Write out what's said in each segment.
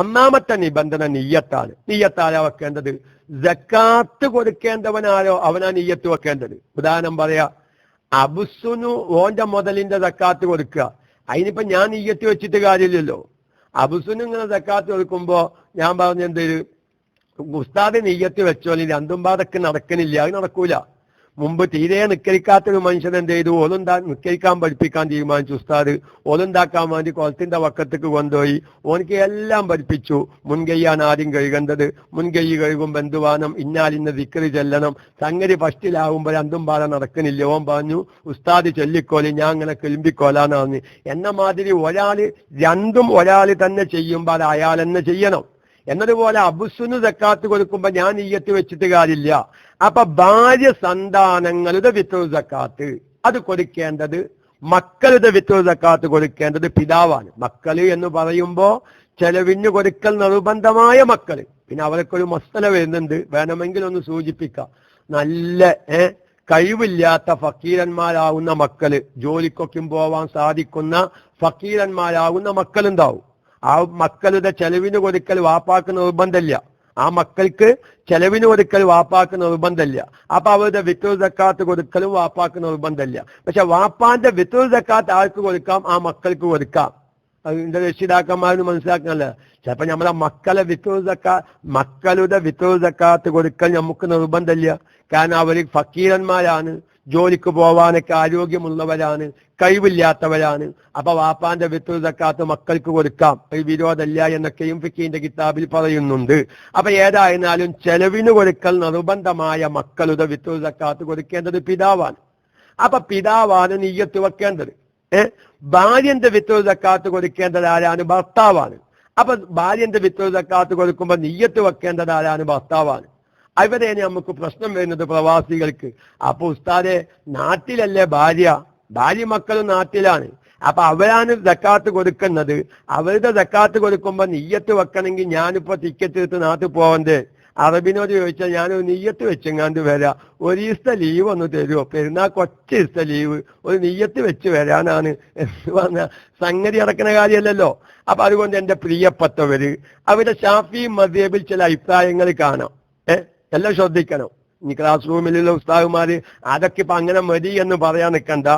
ഒന്നാമത്തെ നിബന്ധന നീയത്താണ് നീയത്താരാ വെക്കേണ്ടത്? ജക്കാത്ത് കൊടുക്കേണ്ടവനാരോ അവനാ നീയത്ത് വെക്കേണ്ടത്? ഉദാഹരണം പറയാ അബുസുനു ഓന്റെ മുതലിന്റെ ജക്കാത്ത് കൊടുക്കുക. അതിനിപ്പോ ഞാൻ നീയത്ത് വെച്ചിട്ട് കാര്യമില്ലല്ലോ. അബുസുന് ഇങ്ങനെ ജക്കാത്ത് കൊടുക്കുമ്പോ ഞാൻ പറഞ്ഞ എന്തേലും ഉസ്താദ് നെയ്യത്ത് വെച്ചോലി രണ്ടും പാതൊക്കെ നടക്കണില്ല അത് നടക്കൂല. മുമ്പ് തീരെ നിക്കരിക്കാത്തൊരു മനുഷ്യൻ എന്ത് ചെയ്തു? ഓലുണ്ടാ നിക്കരിക്കാൻ പഠിപ്പിക്കാൻ തീരുമാനിച്ചു. ഉസ്താദ് ഓലുണ്ടാക്കാൻ വേണ്ടി കുളത്തിന്റെ വക്കത്തേക്ക് കൊണ്ടുപോയി. ഓനിക്ക് എല്ലാം പഠിപ്പിച്ചു. മുൻകൈയാണ് ആദ്യം കഴുകേണ്ടത്. മുൻകൈ കഴുകുമ്പോൾ എന്തുവാനം ഇന്നാലിന്ന ദിക്കറി ചെല്ലണം. സംഗതി ഫസ്റ്റിലാവുമ്പോൾ രണ്ടും പാല നടക്കണില്ല. ഓൻ പറഞ്ഞു ഉസ്താദ് ചൊല്ലിക്കോലി ഞാൻ അങ്ങനെ കിളിമ്പിക്കോലാന്ന് പറഞ്ഞു എന്ന മാതിരി ഒരാൾ രണ്ടും ഒരാൾ തന്നെ ചെയ്യുമ്പോൾ അയാൾ തന്നെ ചെയ്യണം. എന്നതുപോലെ അബുസുന് സക്കാത്ത് കൊടുക്കുമ്പോ ഞാൻ ഈയത്ത് വെച്ചിട്ട് കാര്യമില്ല. അപ്പൊ ഭാര്യ സന്താനങ്ങളുടെ വിത്തു സക്കാത്ത്. അത് കൊടുക്കേണ്ടത് മക്കളുടെ വിത്തു സക്കാത്ത് കൊടുക്കേണ്ടത് പിതാവാണ്. മക്കൾ എന്ന് പറയുമ്പോ ചെലവിന് കൊടുക്കൽ നിർബന്ധമായ മക്കൾ. പിന്നെ അവർക്കൊരു മസ്തല വരുന്നുണ്ട്. വേണമെങ്കിൽ ഒന്ന് സൂചിപ്പിക്കാം. നല്ല ഏ കഴിവില്ലാത്ത ഫക്കീരന്മാരാകുന്ന മക്കൾ. ജോലിക്കൊക്കെ പോവാൻ സാധിക്കുന്ന ഫക്കീരന്മാരാകുന്ന മക്കളുണ്ടാവും. ആ മക്കളുടെ ചെലവിന് കൊടുക്കൽ വാപ്പാക്ക് നിർബന്ധമില്ല. ആ മക്കൾക്ക് ചെലവിന് കൊടുക്കൽ വാപ്പാക്ക് നിർബന്ധമില്ല. അപ്പൊ അവരുടെ വിത്രു സക്കാത്ത് കൊടുക്കലും വാപ്പാക്ക് നിർബന്ധമില്ല. പക്ഷെ വാപ്പാന്റെ വിത്രു സക്കാത്ത് ആർക്ക് കൊടുക്കാം? ആ മക്കൾക്ക് കൊടുക്കാം. അതിന്റെ രക്ഷിതാക്കന്മാരെന്ന് മനസ്സിലാക്കണല്ലോ? ചിലപ്പോ നമ്മളെ മക്കളെ വിത്രു സക്കാ മക്കളുടെ വിത്രു സക്കാത്ത് കൊടുക്കൽ നമുക്ക് നിർബന്ധമില്ല. കാരണം അവർ ഫക്കീരന്മാരാണ്. ജോലിക്ക് പോവാനൊക്കെ ആരോഗ്യമുള്ളവരാണ് കഴിവില്ലാത്തവരാണ്. അപ്പൊ വാപ്പാന്റെ വിത്തുതക്കാത്ത മക്കൾക്ക് കൊടുക്കാം. ഒരു വിരോധമില്ല എന്നൊക്കെയും ഫിക്കിന്റെ കിതാബിൽ പറയുന്നുണ്ട്. അപ്പൊ ഏതായിരുന്നാലും ചെലവിന് കൊടുക്കൽ നിർബന്ധമായ മക്കളുടെ വിത്തുതക്കാത്ത് കൊടുക്കേണ്ടത് പിതാവാണ്. അപ്പൊ പിതാവാണ് നീയത്ത് വെക്കേണ്ടത്. ഏഹ് ഭാര്യന്റെ വിത്തുതക്കാത്ത് കൊടുക്കേണ്ടത് ആരാണ്? ഭർത്താവാണ്. അപ്പൊ ഭാര്യന്റെ വിത്തുതക്കാത്ത് കൊടുക്കുമ്പോൾ നീയത്ത് വെക്കേണ്ടത് ആരാണ്? ഭർത്താവാണ്. അവരെയാണ് നമുക്ക് പ്രശ്നം വരുന്നത് പ്രവാസികൾക്ക്. അപ്പൊ ഉസ്താദെ നാട്ടിലല്ലേ ഭാര്യ? ഭാര്യ മക്കളും നാട്ടിലാണ്. അപ്പൊ അവരാണ് ദക്കാത്ത് കൊടുക്കുന്നത്. അവരുടെ ജക്കാത്ത് കൊടുക്കുമ്പോ നെയ്യത്ത് വെക്കണമെങ്കിൽ ഞാനിപ്പോ ടിക്കറ്റ് എടുത്ത് നാട്ടിൽ പോവണ്ടേ? അറബിനോട് ചോദിച്ചാൽ ഒരു നെയ്യത്ത് വെച്ചെങ്ങാണ്ട് വരാം? ഒരു ദിവസത്തെ ലീവ് ഒന്ന് തരുമോ പെരുന്നാൾ ഒറ്റ ദിവസത്തെ ലീവ് ഒരു നെയ്യത്ത് വെച്ച് വരാനാണ്. എന്ന് പറഞ്ഞ സംഗതി അടക്കുന്ന കാര്യമല്ലല്ലോ. അപ്പൊ അതുകൊണ്ട് എന്റെ പ്രിയപ്പെട്ടവര് അവരുടെ ഷാഫി മദ്യബിൽ ചില അഭിപ്രായങ്ങൾ കാണാം. ഏഹ് എല്ലാം ശ്രദ്ധിക്കണം. ഇനി ക്ലാസ് റൂമിലുള്ള ഉസ്താവുമാർ അതൊക്കെ ഇപ്പൊ അങ്ങനെ മതി എന്ന് പറയാൻ നിൽക്കണ്ട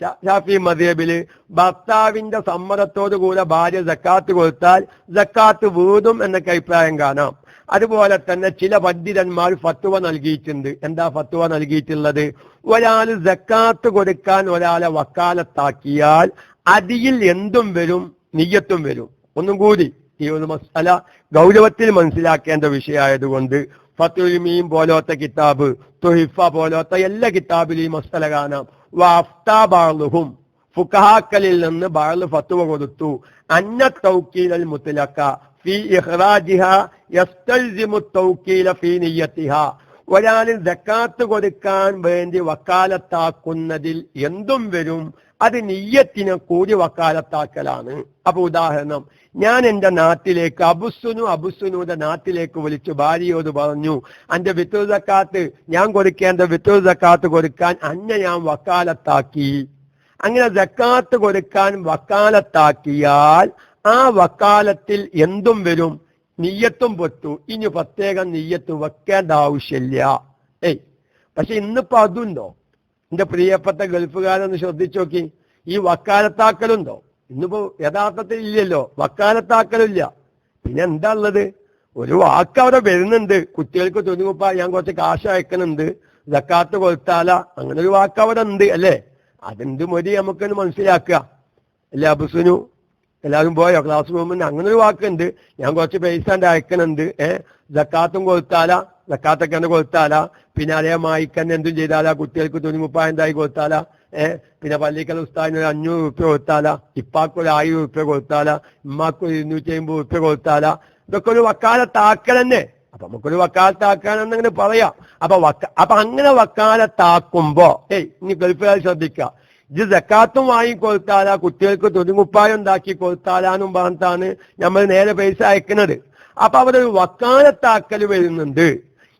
ഷാഫി മദ്യബിൽ ഭർത്താവിന്റെ സമ്മതത്തോടു കൂടെ ഭാര്യ ജക്കാത്ത് കൊടുത്താൽ ജക്കാത്ത് വീതും എന്നൊക്കെ അഭിപ്രായം കാണാം. അതുപോലെ തന്നെ ചില പണ്ഡിതന്മാർ ഫത്തുവ നൽകിയിട്ടുണ്ട്. എന്താ ഫത്തുവ നൽകിയിട്ടുള്ളത്? ഒരാൾ ജക്കാത്ത് കൊടുക്കാൻ ഒരാളെ വക്കാലത്താക്കിയാൽ അതിയിൽ എന്തും വരും നിയ്യത്തും വരും. ഒന്നും കൂടി ഈ ഒരു മസാല ഗൗരവത്തിൽ മനസ്സിലാക്കേണ്ട വിഷയമായതുകൊണ്ട് ഫത്തുൽമീം പോലത്തെ കിതാബ് തുഹിഫ പോലത്തെ എല്ലാ കിതാബിലും ഈ കാണാം കാണാം. വാഫ്താബാളുഹും ഫുഖാക്കലിൽ നിന്ന് ബാൾ ഫത്തുവ കൊടുത്തു. അന്ന തൗക്കീലൽ മുത്തലക്ക ഫി ഇഹ്റാജിഹ യസ്തൽസിമു തൗക്കീല ഫി നിയ്യത്തിഹ. ഒരാളിൽ കൊടുക്കാൻ വേണ്ടി വക്കാലത്താക്കുന്നതിൽ എന്തും വരും. അത് നെയ്യത്തിന് കൂടി വക്കാലത്താക്കലാണ്. അപ്പൊ ഉദാഹരണം ഞാൻ എന്റെ നാട്ടിലേക്ക് അബുസുനു അബുസുനുടെ നാട്ടിലേക്ക് വിളിച്ചു ഭാര്യയോട് പറഞ്ഞു എന്റെ വിത്തുതക്കാത്ത് ഞാൻ കൊടുക്കേണ്ട വിത്തുതക്കാത്ത് കൊടുക്കാൻ അന്നെ ഞാൻ വക്കാലത്താക്കി. അങ്ങനെ ജക്കാത്ത് കൊടുക്കാൻ വക്കാലത്താക്കിയാൽ ആ വക്കാലത്തിൽ എന്തും വരും? നീയത്തും പൊത്തു ഇനി പ്രത്യേകം നീയത്ത് വെക്കേണ്ട ആവശ്യമില്ല. ഏയ് പക്ഷെ ഇന്നിപ്പോ അതുണ്ടോ? എന്റെ പ്രിയപ്പെട്ട ഗൾഫുകാരൊന്ന് ശ്രദ്ധിച്ചു നോക്കി ഈ വക്കാലത്താക്കലുണ്ടോ? ഇന്നിപ്പോ യഥാർത്ഥത്തിൽ ഇല്ലല്ലോ. വക്കാലത്താക്കലില്ല. പിന്നെ എന്താ ഉള്ളത്? ഒരു വാക്ക് അവിടെ വരുന്നുണ്ട്. കുട്ടികൾക്ക് തുണിമുപ്പ ഞാൻ കുറച്ച് കാശ് അയക്കുന്നുണ്ട്. ജക്കാത്ത് കൊടുത്താല അങ്ങനെ ഒരു വാക്ക് അവിടെ ഉണ്ട് അല്ലേ? അതെന്ത് മതി നമുക്കൊന്ന് മനസ്സിലാക്കുക. അല്ലേ അബുസുനു എല്ലാവരും പോയോ? ക്ലാസ് റൂമിൽ അങ്ങനെ ഒരു വാക്കുണ്ട് ഞാൻ കുറച്ച് പൈസ അയക്കുന്നുണ്ട്. ഏഹ് ജക്കാത്തും കൊടുത്താല ജക്കാത്തൊക്കെ ഒന്ന് കൊടുത്താല പിന്നെ അതേ മായിക്കന്നെ എന്തും ചെയ്താലാ. കുട്ടികൾക്ക് തുണിമുപ്പായം എന്തായി കൊടുത്താല ഏഹ് പിന്നെ പള്ളിക്കൽ ഉസ്താദിന് ഒരു അഞ്ഞൂറ് റുപ്യ കൊടുത്താല ഇപ്പാക്ക് ഒരു ആയിരം റുപ്യ കൊടുത്താല ഉമ്മാക്ക് ഒരു ഇരുന്നൂറ്റി അമ്പത് റുപ്യ കൊടുത്താല ഇതൊക്കെ ഒരു വക്കാലത്താക്കൽ തന്നെ അപ്പൊ നമുക്കൊരു വക്കാലത്താക്കാനെന്നങ്ങനെ പറയാം. അപ്പൊ വക്ക അപ്പൊ അങ്ങനെ വക്കാലത്താക്കുമ്പോ ഏയ് ഇനി ഗൾഫുകാർ ശ്രദ്ധിക്കുക ഇത് ജക്കാത്തും വാങ്ങിക്കൊടുത്താലാ കുട്ടികൾക്ക് തുണിമുപ്പായം ഉണ്ടാക്കി കൊടുത്താലാന്നും പറഞ്ഞിട്ടാണ് നമ്മൾ നേരെ പൈസ അയക്കുന്നത് അപ്പൊ അവിടെ ഒരു വക്കാലത്താക്കൽ വരുന്നുണ്ട്.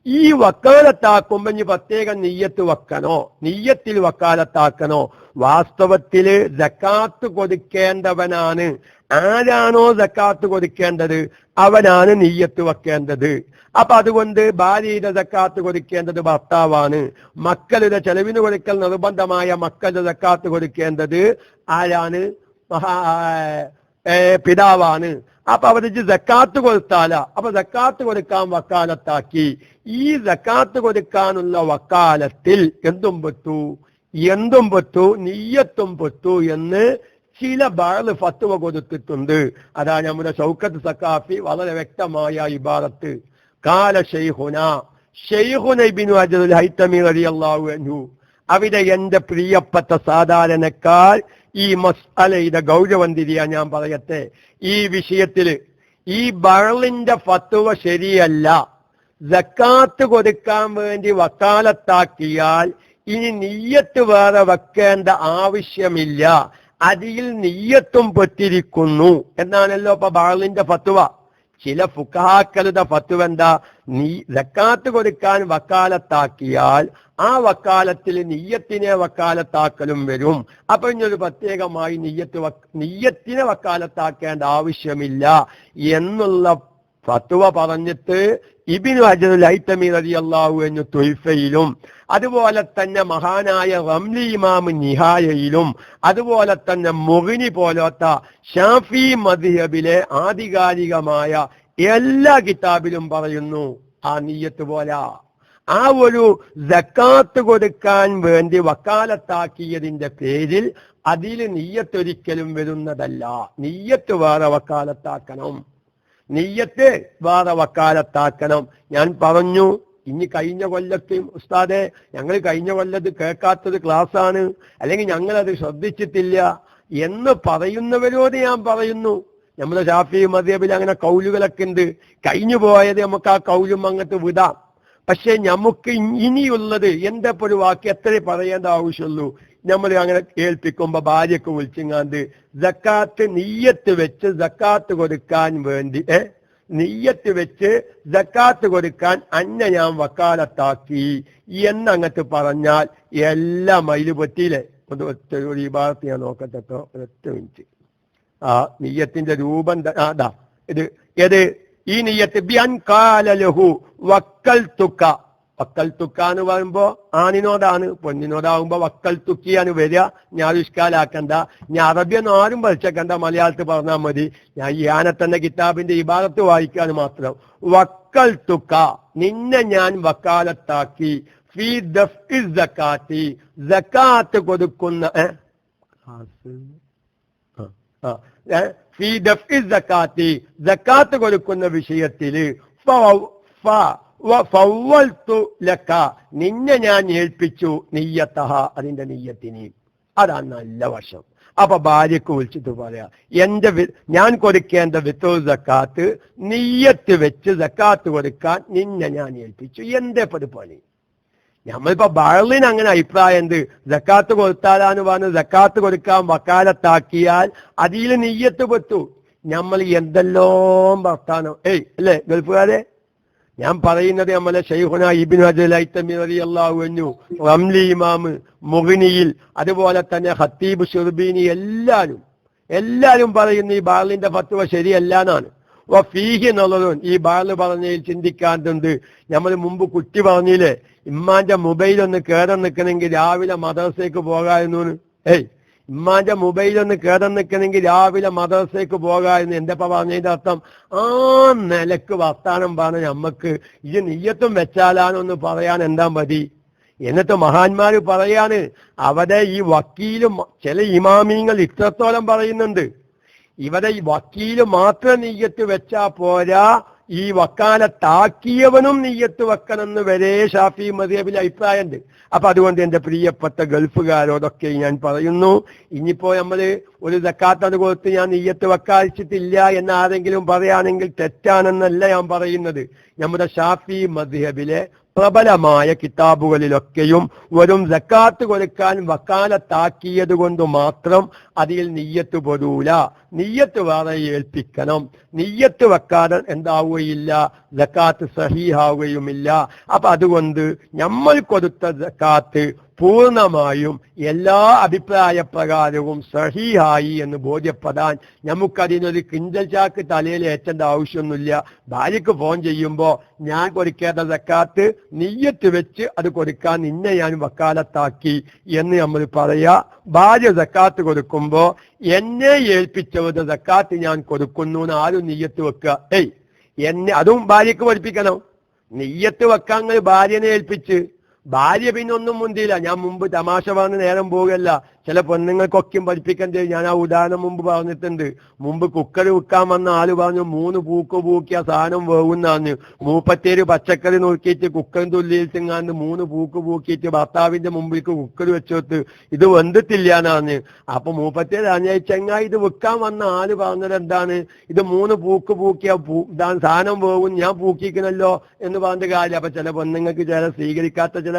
ഈ വക്കാലത്താക്കുമ്പോ ഇനി പ്രത്യേക നെയ്യത്ത് വെക്കണോ? നെയ്യത്തിൽ വക്കാലത്താക്കണോ? വാസ്തവത്തിൽ ജക്കാത്ത് കൊടുക്കേണ്ടവനാണ്. ആരാണോ ജക്കാത്ത് കൊടുക്കേണ്ടത്? അവനാണ് നെയ്യത്ത് വെക്കേണ്ടത്. അപ്പൊ അതുകൊണ്ട് ഭാര്യയുടെ ജക്കാത്ത് കൊടുക്കേണ്ടത് ഭർത്താവാണ്. മക്കളുടെ ചെലവിന് കൊടുക്കൽ നിർബന്ധമായ മക്കളുടെ ജക്കാത്ത് കൊടുക്കേണ്ടത് ആരാണ്? മഹാ പിതാവാണ്. അപ്പൊ അവർക്ക് ജക്കാത്ത് കൊടുത്താല. അപ്പൊ ജക്കാത്ത് കൊടുക്കാൻ വക്കാലത്താക്കി. ഈ ജക്കാത്ത് കൊടുക്കാനുള്ള വക്കാലത്തിൽ എന്തും പെട്ടു? എന്തും പെട്ടു? നീയത്തും പെട്ടു എന്ന് ചില ബാൾ ഫത്തുവ കൊടുത്തിട്ടുണ്ട്. അതാ നമ്മുടെ ഷൗക്കത്ത് സക്കാഫി വളരെ വ്യക്തമായ ഇബാറത്ത് കാല ഷെയ്ഹുന ഷെയ്ഹുന ഇബിനു അജറുൽ ഹൈത്തമി റളിയല്ലാഹു അൻഹു. അവിടെ എന്റെ പ്രിയപ്പെട്ട സാധാരണക്കാർ ഈ മസ്അലയുടെ ഗൗരവന്തിരിയ ഞാൻ പറയട്ടെ. ഈ വിഷയത്തിൽ ഈ ബഹളിന്റെ ഫത്തുവ ശരിയല്ല. ജക്കാത്ത് കൊടുക്കാൻ വേണ്ടി വക്കാലത്താക്കിയാൽ ഇനി നീയത്ത് വേറെ വെക്കേണ്ട ആവശ്യമില്ല. അതിൽ നീയത്തും പെട്ടിരിക്കുന്നു. എന്നാണല്ലോ ഇപ്പൊ ബഹളിന്റെ ഫത്തുവ ചില ഫുക്കാക്കളുടെ ഫത്തുവ എന്താ നീ ജക്കാത്ത് കൊടുക്കാൻ വക്കാലത്താക്കിയാൽ ആ വക്കാലത്തിൽ നീയത്തിനെ വക്കാലത്താക്കലും വരും. അപ്പൊ ഇനിയൊരു പ്രത്യേകമായി നീയത്ത് വക്ക് നീയത്തിനെ വക്കാലത്താക്കേണ്ട ആവശ്യമില്ല. എന്നുള്ള ഫത്തുവ പറഞ്ഞിട്ട് ഇബിനു അജറുൽ ഐത്തമി അള്ളാഹു എന്ന് തുയ്ഫയിലും അതുപോലെ തന്നെ മഹാനായ റംലി ഇമാം നിഹായയിലും അതുപോലെ തന്നെ മുഗിനി പോലത്തെ ഷാഫി മദ്ഹബിലെ ആധികാരികമായ എല്ലാ കിതാബിലും പറയുന്നു ആ നീയത്ത് പോലെ. ആ ഒരു ജക്കാത്ത് കൊടുക്കാൻ വേണ്ടി വക്കാലത്താക്കിയതിന്റെ പേരിൽ അതിൽ നീയത്തൊരിക്കലും വരുന്നതല്ല. നീയത്ത് വേറെ വക്കാലത്താക്കണം. നെയ്യത്ത് വാദ വക്കാലത്താക്കണം. ഞാൻ പറഞ്ഞു ഇനി കഴിഞ്ഞ കൊല്ലത്ത് ഉസ്താദെ ഞങ്ങൾ കഴിഞ്ഞ കൊല്ലത്ത് കേൾക്കാത്തത് ക്ലാസ്സാണ്. അല്ലെങ്കിൽ ഞങ്ങളത് ശ്രദ്ധിച്ചിട്ടില്ല. എന്ന് പറയുന്നവരോട് ഞാൻ പറയുന്നു. നമ്മുടെ ഷാഫി മദ്യബിൽ അങ്ങനെ കൗലുകളൊക്കെ ഉണ്ട്. കഴിഞ്ഞു പോയത് നമുക്ക് ആ കൗലും അങ്ങോട്ട് വിടാം. പക്ഷെ നമുക്ക് ഇനിയുള്ളത് എന്താ ഒരു വാക്ക് എത്ര പറയേണ്ട ആവശ്യമുള്ളൂ. നമ്മൾ അങ്ങനെ കേൾപ്പിക്കുമ്പോ ഭാര്യക്ക് വിളിച്ചിങ്ങാണ്ട് ജക്കാത്ത് നീയത്ത് വെച്ച് ജക്കാത്ത് കൊടുക്കാൻ വേണ്ടി ഏ? നീയത്ത് വെച്ച് ജക്കാത്ത് കൊടുക്കാൻ അന്ന ഞാൻ വക്കാലത്താക്കി എന്നങ്ങത്ത് പറഞ്ഞാൽ എല്ലാം മയിൽ പറ്റിയില്ലേ ഒറ്റ ഒരു ഈ ഭാഗത്ത് ഞാൻ നോക്കട്ടെ ഒരൊറ്റ മിനിറ്റ്. ആ നീയത്തിന്റെ രൂപം അതാ ഇത് ഏത്? ഈ നീയത്ത് ബിയൻ കാലലഹു വക്കൽ തുക്ക വക്കൽ തുക്കാന്ന് പറയുമ്പോ ആണിനോടാണ് പൊന്നിനോടാകുമ്പോ വക്കൽ തുക്കിയാണ് വരിക. ഞാൻ ഇഷ്കാലാക്കണ്ട ഞാൻ അറബിയൊന്നും ആരും പഠിച്ചേക്കണ്ട. മലയാളത്തിൽ പറഞ്ഞാൽ മതി. ഞാൻ ഈ ആനത്തന്റെ കിതാബിന്റെ ഭാഗത്ത് വായിക്കാൻ മാത്രം. വക്കൽ തുക്ക. നിന്നെ ഞാൻ വക്കാലത്താക്കി. ഫീ ദഫ് സക്കാത്തി. കൊടുക്കുന്ന ഫീ ദഫ് സക്കാത്തി. കൊടുക്കുന്ന വിഷയത്തിൽ ഫ- നിന്നെ ഞാൻ ഏൽപ്പിച്ചു നെയ്യത്തഹ അതിന്റെ നെയ്യത്തിന്. അതാണ് നല്ല വശം. അപ്പൊ ഭാര്യക്ക് വിളിച്ചിട്ട് പറയാ എന്റെ ഞാൻ കൊടുക്കേണ്ട വിത്തോ സക്കാത്ത് നെയ്യത്ത് വെച്ച് സക്കാത്ത് കൊടുക്കാൻ നിന്നെ ഞാൻ ഏൽപ്പിച്ചു. എന്റെ പണി? നമ്മളിപ്പോ ബഹളിന് അങ്ങനെ അഭിപ്രായം എന്ത്? ജക്കാത്ത് കൊടുത്താലാന്ന് പറഞ്ഞ് ജക്കാത്ത് കൊടുക്കാൻ വക്കാലത്താക്കിയാൽ അതിൽ നെയ്യത്ത് പെട്ടു. നമ്മൾ എന്തെല്ലാം വർത്താനം. ഏയ് അല്ലേ ഗൾഫുകാരെ? ഞാൻ പറയുന്നത് നമ്മളെ ഷെയ്ഖുന ഇബിൻ അള്ളാഹുവന്നു റംലി ഇമാമ് മുഗിനിയിൽ അതുപോലെ തന്നെ ഹത്തീബ് ഷുർബീനി എല്ലാരും എല്ലാരും പറയുന്ന ഈ ബാലിന്റെ ഫത്വ ശരിയല്ല എന്നാണ് ഫീഹി എന്നുള്ളതും ഈ ബാൽ പറഞ്ഞതിൽ ചിന്തിക്കാണ്ടുണ്ട് നമ്മൾ മുമ്പ് കുട്ടി പറഞ്ഞില്ലേ ഇമ്മാന്റെ മൊബൈൽ ഒന്ന് കേടാൻ നിൽക്കണമെങ്കിൽ രാവിലെ മദ്രസയ്ക്ക് പോകാമെന്നു ഏയ് ഇമ്മാന്റെ മൊബൈൽ ഒന്ന് കേടാൻ നിൽക്കണമെങ്കിൽ രാവിലെ മദ്രസയ്ക്ക് പോകാമെന്ന് അപ്പ പറഞ്ഞതിന്റെ അർത്ഥം ആ നിലയ്ക്ക് വർത്താനം പറഞ്ഞ നമ്മക്ക് ഇത് നെയ്യത്തും വെച്ചാലാണെന്ന് പറയാൻ എന്താ മതി. എന്നിട്ട് മഹാന്മാര് പറയാണ് അവിടെ ഈ വക്കീലും ചില ഇമാമിങ്ങൾ ഇത്രത്തോളം പറയുന്നുണ്ട്. ഇവിടെ ഈ വക്കീൽ മാത്രം നെയ്യത്ത് വെച്ചാ പോരാ ഈ വക്കാലത്താക്കിയവനും നീയത്ത് വെക്കണമെന്ന് വരെ ഷാഫി മദിയബിൽ അഭിപ്രായമുണ്ട്. അപ്പൊ അതുകൊണ്ട് എന്റെ പ്രിയപ്പെട്ട ഗൾഫുകാരോടൊക്കെ ഞാൻ പറയുന്നു. ഇനിയിപ്പോ നമ്മൾ ഒരു സക്കാത്ത് അത് കൊടുത്ത് ഞാൻ നീയത്ത് വെക്കാതിച്ചിട്ടില്ല എന്ന് ആരെങ്കിലും പറയുകയാണെങ്കിൽ തെറ്റാണെന്നല്ല ഞാൻ പറയുന്നത്. നമ്മുടെ ഷാഫി മദ്ഹബിലെ പ്രബലമായ കിതാബുകളിലൊക്കെയും വെറും ജക്കാത്ത് കൊടുക്കാൻ വക്കാലത്താക്കിയത് കൊണ്ട് മാത്രം അതിൽ നെയ്യത്ത് പൊരൂല നെയ്യത്ത് വേറെ ഏൽപ്പിക്കണം. നെയ്യത്ത് വെക്കാതെ എന്താവുകയില്ല. ജക്കാത്ത് സഹീഹാവുകയുമില്ല. അപ്പൊ അതുകൊണ്ട് നമ്മൾ കൊടുത്ത സക്കാത്ത് പൂർണമായും എല്ലാ അഭിപ്രായ പ്രകാരവും സഹിയായി എന്ന് ബോധ്യപ്പെടാൻ നമുക്കതിനൊരു കിഞ്ചൽ ചാക്ക് തലയിൽ ഏറ്റേണ്ട ആവശ്യമൊന്നുമില്ല. ഭാര്യക്ക് ഫോൺ ചെയ്യുമ്പോൾ ഞാൻ കൊടുക്കേണ്ട സക്കാത്ത് നെയ്യത്ത് വെച്ച് അത് കൊടുക്കാൻ നിന്നെ ഞാൻ വക്കാലത്താക്കി എന്ന് നമ്മൾ പറയാ. ഭാര്യ സക്കാത്ത് കൊടുക്കുമ്പോൾ എന്നെ ഏൽപ്പിച്ചവരുടെ സക്കാത്ത് ഞാൻ കൊടുക്കുന്നു എന്ന് ആരും നെയ്യത്ത് വെക്കുക. ഏയ് എന്നെ അതും ഭാര്യക്ക് പഠിപ്പിക്കണം. നെയ്യത്ത് വെക്കാൻ ഭാര്യനെ ഏൽപ്പിച്ച്. ഭാര്യ പിന്നൊന്നും മുന്തിയില്ല. ഞാൻ മുമ്പ് തമാശ പറഞ്ഞ് നേരം പോകല്ല ചില പെണ്ണുങ്ങൾക്കൊക്കെയും ചെയ്യും. ഞാൻ ആ ഉദാഹരണം മുമ്പ് പറഞ്ഞിട്ടുണ്ട്. മുമ്പ് കുക്കർ വിൽക്കാൻ വന്ന ആൾ പറഞ്ഞു മൂന്ന് പൂക്ക് പൂക്കിയ സാധനം വേവുന്നാന്ന്. മൂപ്പത്തേര് പച്ചക്കറി നോക്കിയിട്ട് കുക്കർ തുള്ളിയിൽ തിങ്ങാണ്ട് മൂന്ന് പൂക്ക് പൂക്കിയിട്ട് ഭർത്താവിന്റെ മുമ്പിലേക്ക് കുക്കർ വെച്ചോത്ത് ഇത് വെന്തിട്ടില്ലാന്നാന്ന്. അപ്പൊ മൂപ്പത്തേര് ചെങ്ങായി ഇത് വിൽക്കാൻ വന്ന ആൾ പറഞ്ഞത് എന്താണ്? ഇത് മൂന്ന് പൂക്ക് പൂക്കിയ പൂ ഇതാണ് സാധനം വേവും ഞാൻ പൂക്കിക്കണല്ലോ എന്ന് പറഞ്ഞ കാര്യം അപ്പൊ ചില പെണ്ണുങ്ങൾക്ക് ചില സ്വീകരിക്കാത്ത ചില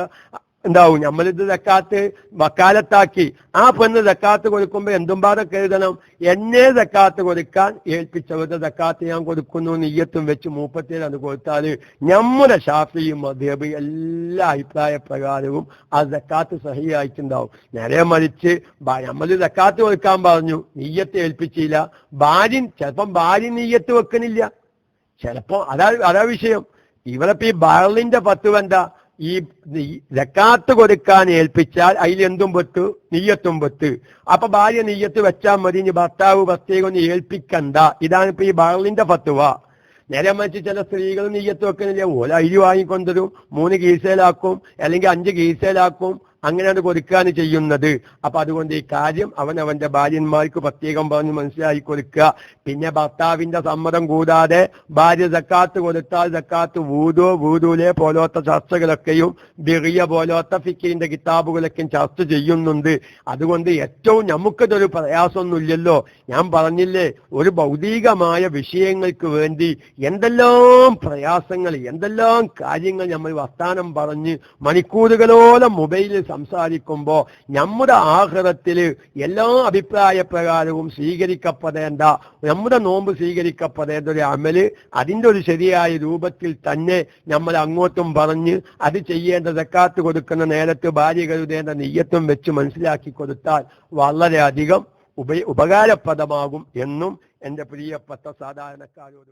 ഉണ്ടാവും നമ്മളിത് തക്കാത്ത് വക്കാലത്താക്കി. ആ പെണ്ണ് തക്കാത്ത് കൊടുക്കുമ്പോ എന്തും പാടെ കരുതണം എന്നെ തക്കാത്ത് കൊടുക്കാൻ ഏൽപ്പിച്ചവരുടെ തക്കാത്ത് ഞാൻ കൊടുക്കുന്നു. നെയ്യത്തും വെച്ച് മൂപ്പത്തിൽ അത് കൊടുത്താൽ നമ്മുടെ ഷാഫിയും മധേബ് എല്ലാ അഭിപ്രായ പ്രകാരവും ആ തക്കാത്ത് സഹിയായിട്ടുണ്ടാവും. നേരെ മറിച്ച് നമ്മൾ തക്കാത്ത് കൊടുക്കാൻ പറഞ്ഞു. നെയ്യത്ത് ഏൽപ്പിച്ചില്ല. ഭാര്യ ചിലപ്പം ഭാര്യ നെയ്യത്ത് വെക്കണില്ല. ചിലപ്പോ അതാ അതാ വിഷയം. ഇവളിപ്പോ ഈ ബാർലിന്റെ പത്ത് എന്താ ഈ ജക്കാത്ത് കൊടുക്കാൻ ഏൽപ്പിച്ചാൽ അതിലെന്തും വെത്ത് നെയ്യത്തും പൊത്ത് അപ്പൊ ഭാര്യ നെയ്യത്ത് വെച്ചാൽ മതി ഇനി ഭർത്താവ് പ്രത്യേകം ഒന്ന് ഏൽപ്പിക്കണ്ട. ഇതാണ് ഇപ്പൊ ഈ ബാർലിന്റെ ഫത്തുവ നേരെ മറിച്ച് ചില സ്ത്രീകൾ നെയ്യത്ത് വെക്കുന്നില്ല ഓല അരി വാങ്ങിക്കൊണ്ടുവരും മൂന്ന് കീസയിലാക്കും അല്ലെങ്കിൽ അഞ്ച് കീസയിലാക്കും അങ്ങനെയാണ് കൊടുക്കുകയാണ് ചെയ്യുന്നത്. അപ്പൊ അതുകൊണ്ട് ഈ കാര്യം അവൻ അവന്റെ ഭാര്യന്മാർക്ക് പ്രത്യേകം പറഞ്ഞ് മനസ്സിലാക്കി കൊടുക്കുക. പിന്നെ ഭർത്താവിന്റെ സമ്മതം കൂടാതെ ഭാര്യ സക്കാത്ത് കൊടുത്താൽ സക്കാത്ത് വൂതു വൂതുലെ പോലത്തെ ചർച്ചകളൊക്കെയും ബിറിയ പോലത്തെ ഫിക്കിന്റെ കിതാബുകളൊക്കെയും ചർച്ച ചെയ്യുന്നുണ്ട്. അതുകൊണ്ട് ഏറ്റവും നമുക്കതൊരു പ്രയാസമൊന്നുമില്ലല്ലോ. ഞാൻ പറഞ്ഞില്ലേ ഒരു ഭൗതികമായ വിഷയങ്ങൾക്ക് വേണ്ടി എന്തെല്ലാം പ്രയാസങ്ങൾ എന്തെല്ലാം കാര്യങ്ങൾ നമ്മൾ വർത്താനം പറഞ്ഞ് മണിക്കൂറുകളോളം മൊബൈലിൽ സംസാരിക്കുമ്പോ നമ്മുടെ ആഹൃതത്തിൽ എല്ലാ അഭിപ്രായ പ്രകാരവും സ്വീകരിക്കപ്പെടേണ്ട നമ്മുടെ നോമ്പ് സ്വീകരിക്കപ്പെടേണ്ട ഒരു അമൽ അതിന്റെ ഒരു ശരിയായ രൂപത്തിൽ തന്നെ നമ്മൾ അങ്ങോട്ടും പറഞ്ഞ് അത് ചെയ്യേണ്ട സക്കാത്ത് കൊടുക്കുന്ന നേരത്ത് ഭാര്യ കരുതേണ്ട നെയ്യത്തും വെച്ച് മനസ്സിലാക്കി കൊടുത്താൽ വളരെയധികം ഉപ ഉപകാരപ്രദമാകും എന്നും എന്റെ പ്രിയപ്പെട്ട സാധാരണക്കാരോട്